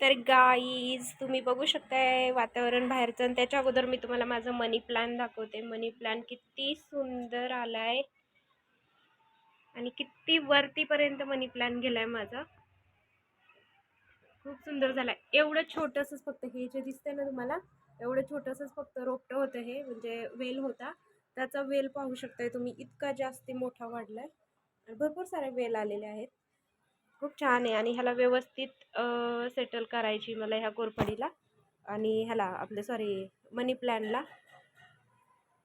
तर गाईज तुम्ही बघू शकताय वातावरण बाहेरचं. आणि त्याच्या अगोदर मी तुम्हाला माझं मनी प्लॅन दाखवते. मनी प्लॅन किती सुंदर आलाय. आणि किती वरतीपर्यंत मनी प्लॅन गेलाय माझा. खूप सुंदर झालाय. एवढं छोटंसंच फक्त हे जे दिसतंय ना तुम्हाला एवढं छोटंसंच फक्त रोपटं होतं हे म्हणजे वेल होता. त्याचा वेल पाहू शकताय तुम्ही इतका जास्ती मोठा वाढलाय. आहे भरपूर सारे वेल आलेले आहेत. खूप छान आहे आणि ह्याला व्यवस्थित सेटल करायची मला ह्या कोरफडीला. आणि ह्याला आपलं सॉरी मनी प्लॅनला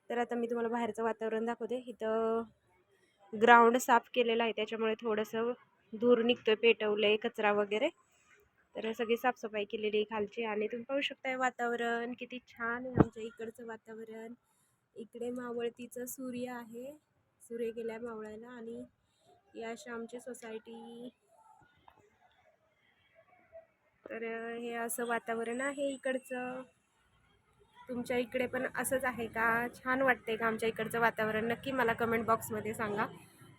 तर आता मी तुम्हाला बाहेरचं वातावरण दाखवते. इथं ग्राउंड साफ केलेलं आहे. त्याच्यामुळे थोडंसं धूर निघतोय पेटवलं आहे कचरा वगैरे. तर सगळी साफसफाई केलेली आहे खालची. आणि तुम्ही पाहू शकताय वातावरण किती छान आहे आमच्या इकडचं वातावरण. इकडे मावळतीचं सूर्य आहे. सूर्य गेल्या मावळायला आणि या अशा आमची सोसायटी तर हे असं वातावरण आहे इकडचं. तुमच्या इकडे पण असंच आहे का? छान वाटते का आमच्या इकडचं वातावरण? नक्की मला कमेंट बॉक्समध्ये सांगा.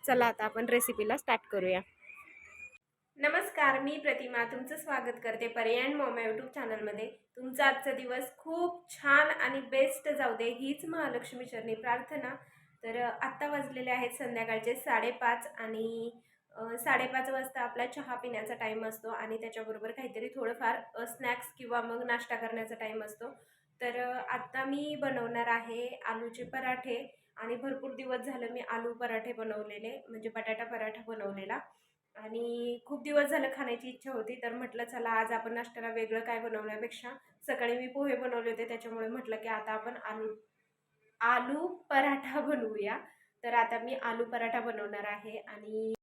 चला आता आपण रेसिपीला स्टार्ट करूया. नमस्कार मी प्रतिमा. तुमचं स्वागत करते पर्यायण मॉमा यूट्यूब चॅनलमध्ये तुमचा आजचा दिवस खूप छान आणि बेस्ट जाऊ दे हीच महालक्ष्मी चरणी प्रार्थना. तर आत्ता वाजलेले आहेत संध्याकाळचे साडेपाच आणि साडेपाच वाजता आपला चहा पिण्याचा टाईम असतो आणि त्याच्याबरोबर काहीतरी थोडंफार स्नॅक्स किंवा मग नाश्ता करण्याचा टाईम असतो. तर आत्ता मी बनवणार आहे आलूचे पराठे आणि भरपूर दिवस झालं मी आलू पराठे बनवलेले म्हणजे बटाटा पराठा बनवलेला. आणि खूप दिवस झालं खाण्याची इच्छा होती तर म्हटलं चला आज आपण नाश्त्याला वेगळं काय बनवण्यापेक्षा सकाळी मी पोहे बनवले होते त्याच्यामुळे म्हटलं की आता आपण आलू आलू पराठा बनवूया. तर आता मी आलू पराठा बनवणार आहे आणि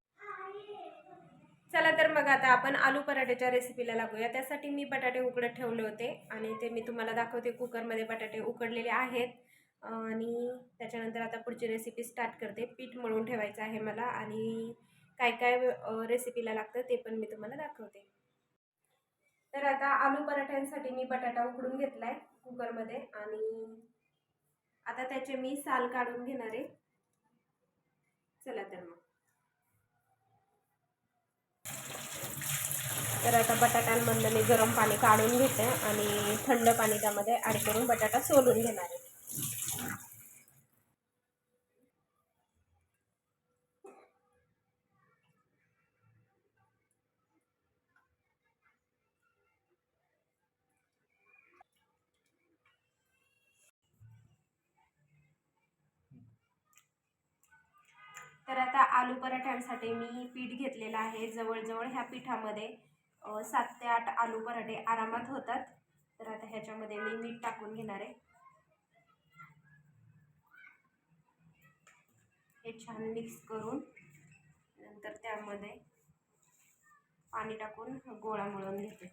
चला तर मग आता आपण आलू पराठ्याच्या रेसिपीला लागूया. त्यासाठी मी बटाटे उकडत ठेवले होते आणि ते मी तुम्हाला दाखवते. कुकरमध्ये बटाटे उकडलेले आहेत. आणि त्याच्यानंतर आता पुढची रेसिपी स्टार्ट करते. पीठ मळून ठेवायचं आहे मला आणि काय काय रेसिपीला लागतं ते पण मी तुम्हाला दाखवते. तर आता आलू पराठ्यांसाठी मी बटाटा उकडून घेतला आहे कुकरमध्ये आणि आता त्याचे मी साल काढून घेणार आहे. चला तर मग. तर आता बटाट्यांमधलं मी गरम पाणी काढून घेते आणि थंड पाणी त्यामध्ये ॲड करून बटाटा सोलून घेणार आहे. तर आता आलू पराठ्यांसाठी मी पीठ घेतलेलं आहे जवळजवळ ह्या पिठामध्ये. सात ते आठ आलू पराठे आरामात होतात. तर आता ह्याच्यामध्ये मी मीठ टाकून घेणार आहे. हे छान मिक्स करून नंतर त्यामध्ये पाणी टाकून गोळा मळून घेते.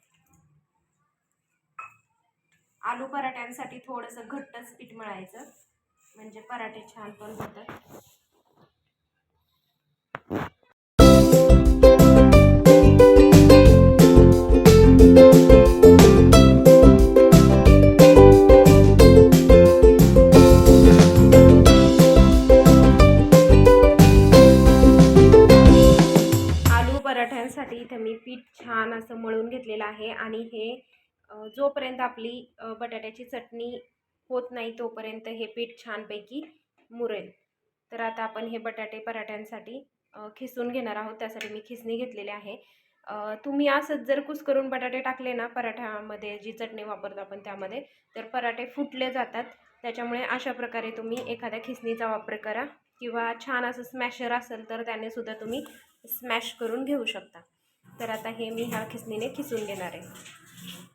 आलू पराठ्यांसाठी थोडंसं घट्टच पीठ मळायचं. म्हणजे पराठे छान पण होतात. जोपर्यंत आपली बटाट्याची चटणी होत नाही तोपर्यंत हे पीठ छानपैकी मुरेल. तर आता आपण हे बटाटे पराठ्यांसाठी खिसून घेणार आहोत. त्यासाठी मी खिसणी घेतलेली आहे. तुम्ही असंच जर कुसकरून बटाटे टाकले ना पराठ्यामध्ये जी चटणी वापरतो आपण त्यामध्ये तर पराठे फुटले जातात. त्याच्यामुळे अशा प्रकारे तुम्ही एखाद्या खिसणीचा वापर करा किंवा छान असं स्मॅशर असेल तर त्याने सुद्धा तुम्ही स्मॅश करून घेऊ शकता. तर आता हे मी ह्या खिसणीने खिसून घेणार आहे.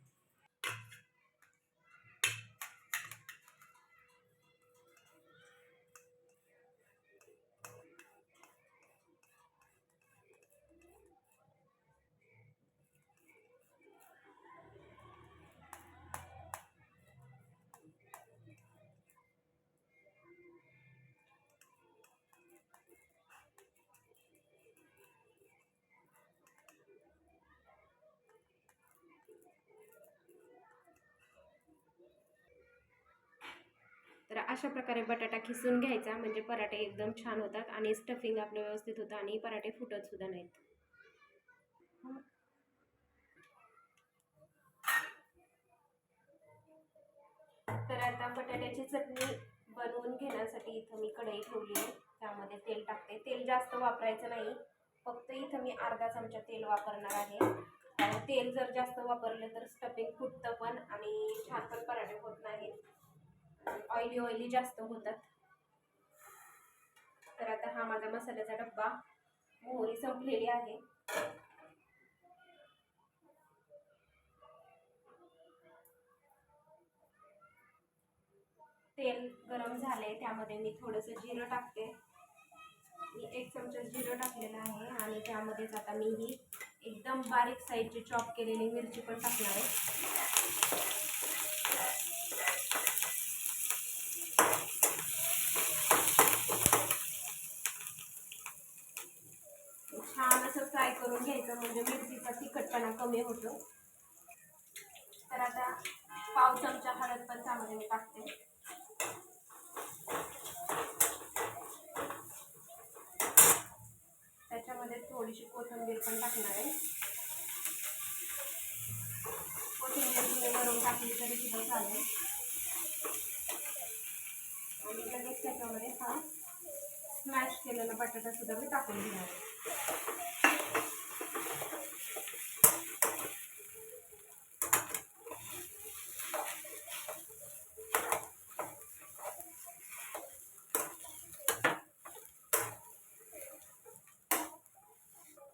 तर अशा प्रकारे बटाटा खिसून घ्यायचा. म्हणजे पराठे एकदम छान होतात आणि स्टफिंग आपलं व्यवस्थित होतं आणि पराठे फुटतसुद्धा नाहीत. तर आता बटाट्याची चटणी बनवून घेण्यासाठी इथं मी कढई ठेवली आहे. त्यामध्ये तेल टाकते. तेल जास्त वापरायचं नाही. फक्त इथं मी अर्धा चमचा तेल वापरणार आहे. तेल जर जास्त वापरलं तर स्टफिंग फुटतं पण आणि छान पण पराठे होत नाहीत. ऑइली ऑइली जास्त होतात. तर आता हा माझा मसाल्याचा डब्बा मोहरी संपलेली आहे. तेल गरम झाले त्यामध्ये मी थोडंसं जिरं टाकते. मी एक चमचा जिरं टाकलेलं आहे आणि त्यामध्येच आता मी ही एकदम बारीक साईजची चॉप केलेली मिरची पण टाकणार आहे छान असं फ्राय करून घ्यायचं म्हणजे मिरचीचा तिखटपणा होतं. होतो तर आता पाव चमचा हळद पण त्यामध्ये मी टाकते. त्याच्यामध्ये थोडीशी कोथिंबीर पण टाकणार आहे. कोथिंबीर तुम्ही वरून टाकली तरी सुद्धा चालेल. आणि लगेच त्याच्यामध्ये हा स्मॅश केलेला बटाटा सुद्धा मी टाकून घेणार आहे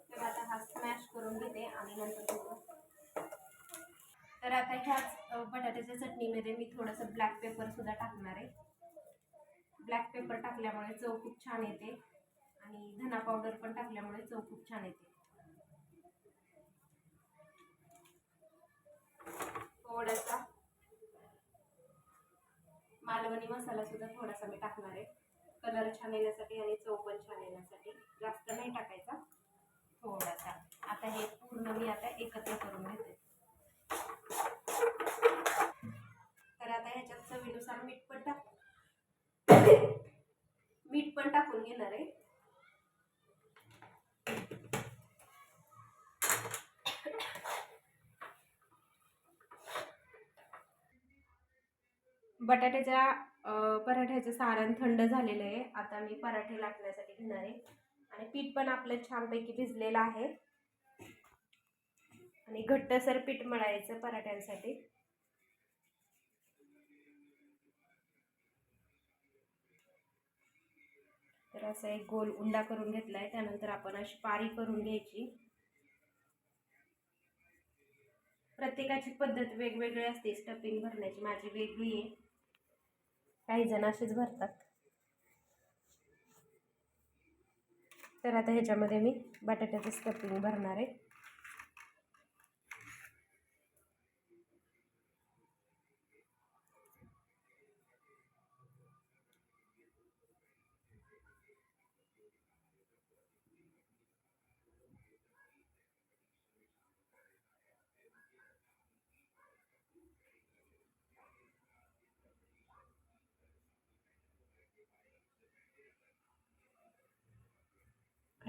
तर आता हा स्मॅश करून घेते आणि नंतर थोडं तर आता ह्याच बटाट्याच्या चटणीमध्ये मी थोडंसं ब्लॅक पेपरसुद्धा टाकणार आहे. ब्लॅक पेपर टाकल्यामुळे चव खूप छान येते आणि धना पावडर पण टाकल्यामुळे चव खूप छान येते. थोडासा मालवणी मसाला सुद्धा थोडासा मी टाकणार आहे. कलर छान येण्यासाठी आणि चव पण छान येण्यासाठी जास्त नाही टाकायचा. थोडासा. आता हे पूर्ण मी आता एकत्र करून घेते. तर आता ह्याच्यात चवीनुसार मीठ पण टाक. मीठ पण टाकून घेणार आहे. बटाट्याच्या पराठ्याचं सारण थंड झालेलं आहे. आता मी पराठे लाटण्यासाठी घेणार आहे. आणि पीठ पण आपलं छानपैकी भिजलेलं आहे. आणि घट्टसर पीठ मळायचं पराठ्यांसाठी. तर असं एक गोल उंडा करून घेतला आहे त्यानंतर आपण अशी पारी करून घ्यायची. प्रत्येकाची पद्धत वेगवेगळी असते स्टफिंग भरण्याची. माझी वेगळी आहे. काही जण असेच भरतात. तर आता ह्याच्यामध्ये मी बटाट्याचं स्टफिंग भरणार आहे.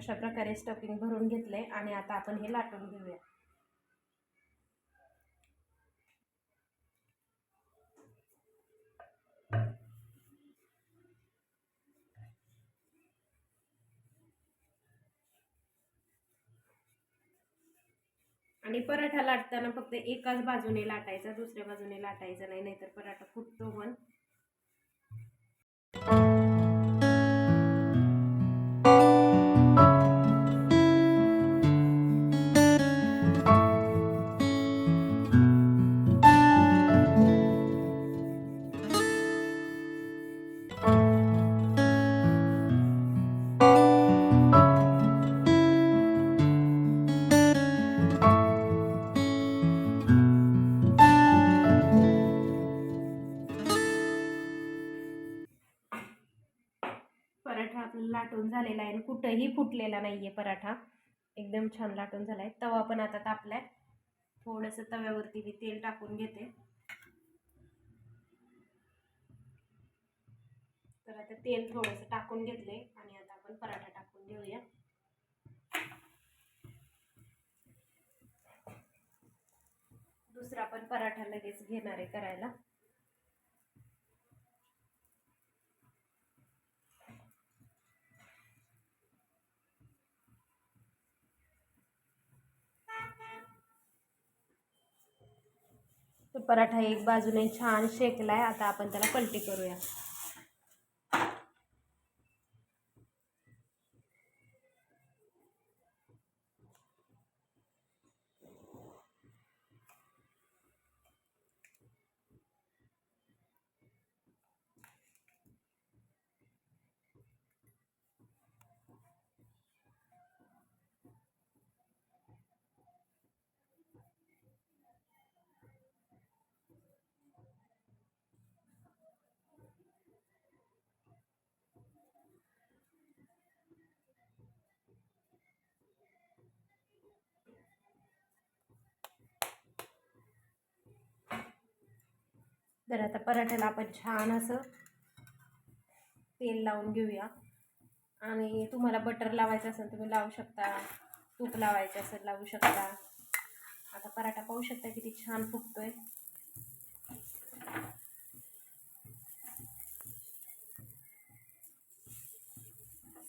अशा प्रकारे स्टफिंग भरून घेतले आणि आता आपण हे लाटून घेऊया. आणि पराठा लाटताना फक्त एकाच बाजूने लाटायचा दुसऱ्या बाजूने लाटायचा नाही नाहीतर पराठा फुटतो पण. कुठंही फुटलेला नाही आहे पराठा. एकदम छान लाटून झाला आहे तवा पण आता तापला आहे थोडंसं तव्यावरती मी तेल टाकून घेते. तर आता तेल थोडंसं टाकून घेतले आणि आता आपण पराठा टाकून घेऊया. दुसरा पण पराठा लगेच घेणार आहे करायला. पराठा एक बाजूने छान शेकला आहे आता आपण त्याला पलटी करूया. तर आता पराठ्याला आपण छान असं तेल लावून घेऊया. आणि तुम्हाला बटर लावायचं असेल तुम्ही लावू शकता तूप लावायचं असेल लावू शकता. आता पराठा पाहू शकता किती छान फुगतोय.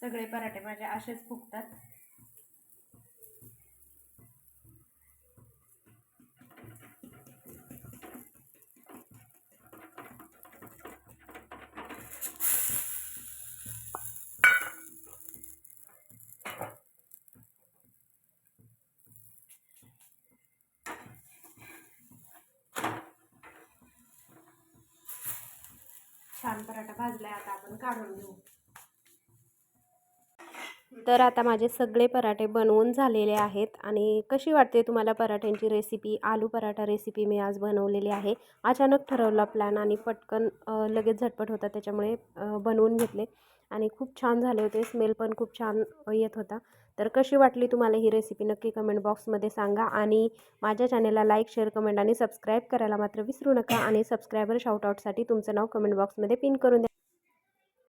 सगळे पराठे माझे असेच फुगतात. छान पराठा भाजलाय आता आपण काढून घेऊ. तर आता माझे सगळे पराठे बनवून झालेले आहेत आणि कशी वाटते तुम्हाला पराठ्यांची रेसिपी आलू पराठा रेसिपी मी आज बनवलेली आहे. अचानक ठरवला प्लॅन आणि पटकन लगेच झटपट होता त्याच्यामुळे बनवून घेतले. आणि खूप छान झाले होते. स्मेल पण खूप छान येत होता. तर कशी वाटली तुम्हाला ही रेसिपी नक्की कमेंट बॉक्समध्ये सांगा आणि माझ्या चॅनेलला लाईक शेअर कमेंट आणि सबस्क्राईब करायला मात्र विसरू नका आणि सबस्क्रायबर शाउटआउटसाठी तुमचं नाव कमेंट बॉक्समध्ये पिन करून द्या.